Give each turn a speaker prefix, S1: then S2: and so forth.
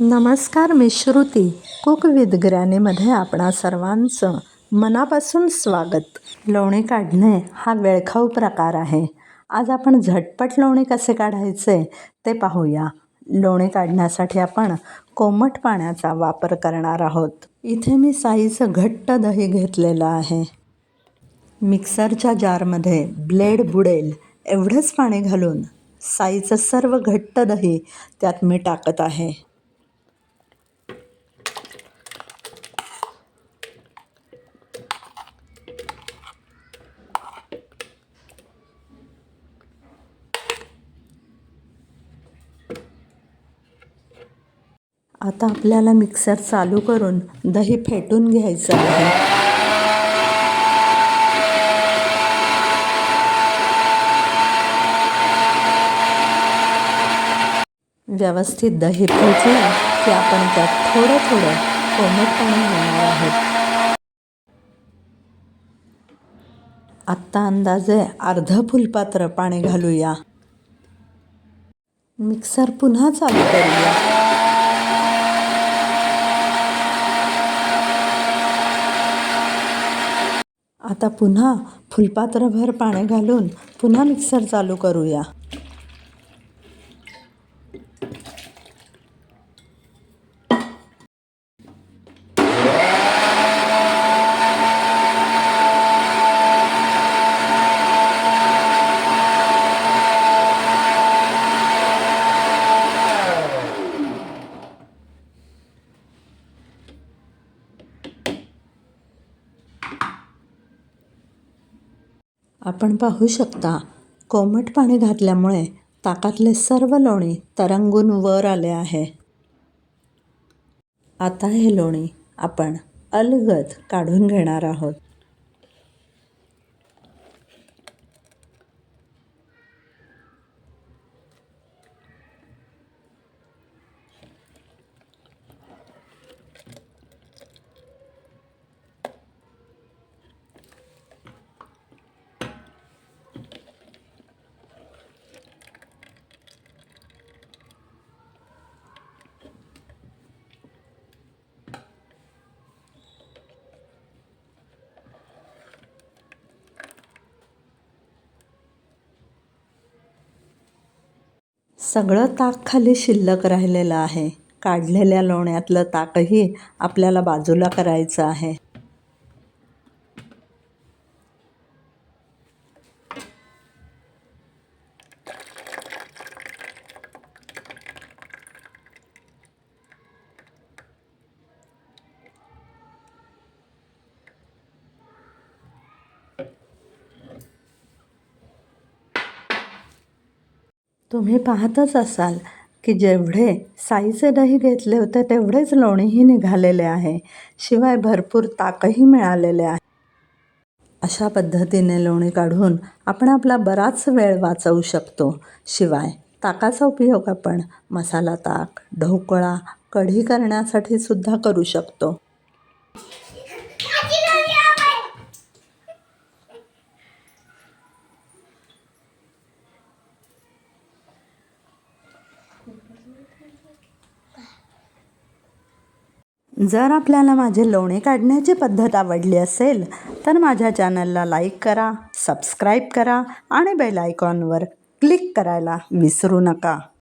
S1: नमस्कार मी Shruti. Cook with ग्रॅनीमध्ये आपणा सर्वांचं मनापासून स्वागत. लोणी काढणे हा वेळखाऊ प्रकार आहे. आज आपण झटपट लोणी कसे काढायचे ते पाहूया. लोणी काढण्यासाठी आपण कोमट पाण्याचा वापर करणार आहोत. इथे मी साईचं घट्ट दही घेतलेलं आहे. मिक्सरच्या जारमध्ये ब्लेड बुडेल एवढंच पाणी घालून साईचं सर्व घट्ट दही त्यात मी टाकत आहे. आता आपल्याला मिक्सर चालू करून दही फेटून घ्यायचं आहे. व्यवस्थित दही फेटलं की आपण त्यात थोडं थोडं कोमट पाणी घेणार आहोत. आत्ता अंदाजे अर्ध फुलपात्र पाणी घालूया. मिक्सर पुन्हा चालू करूया. आता पुन्हा फुलपात्रभर पाणी घालून पुन्हा मिक्सर चालू करूया. आपण पाहू शकता कोमट पाणी घातल्यामुळे ताकातले सर्व लोणी तरंगून वर आले आहे. आता हे लोणी आपण अलगद काढून घेणार आहोत. सगळं ताक खाली शिल्लक राहिलेलं आहे. काढलेल्या लोण्यातलं ताकही आपल्याला बाजूला करायचं आहे. तुम्ही पाहतच असाल की जेवढे साईचे दही घेतले होते तेवढेच लोणीही निघालेले आहे. शिवाय भरपूर ताकही मिळालेले आहे. अशा पद्धतीने लोणी काढून आपण आपला बराच वेळ वाचवू शकतो. शिवाय ताकाचा उपयोग आपण मसाला ताक ढोकळा कढी करण्यासाठी सुद्धा करू शकतो. जर आपल्याला माझे लोणे काढण्याची पद्धत आवडली असेल तर माझ्या चॅनलला लाईक करा सबस्क्राईब करा आणि बेल आयकॉनवर क्लिक करायला विसरू नका.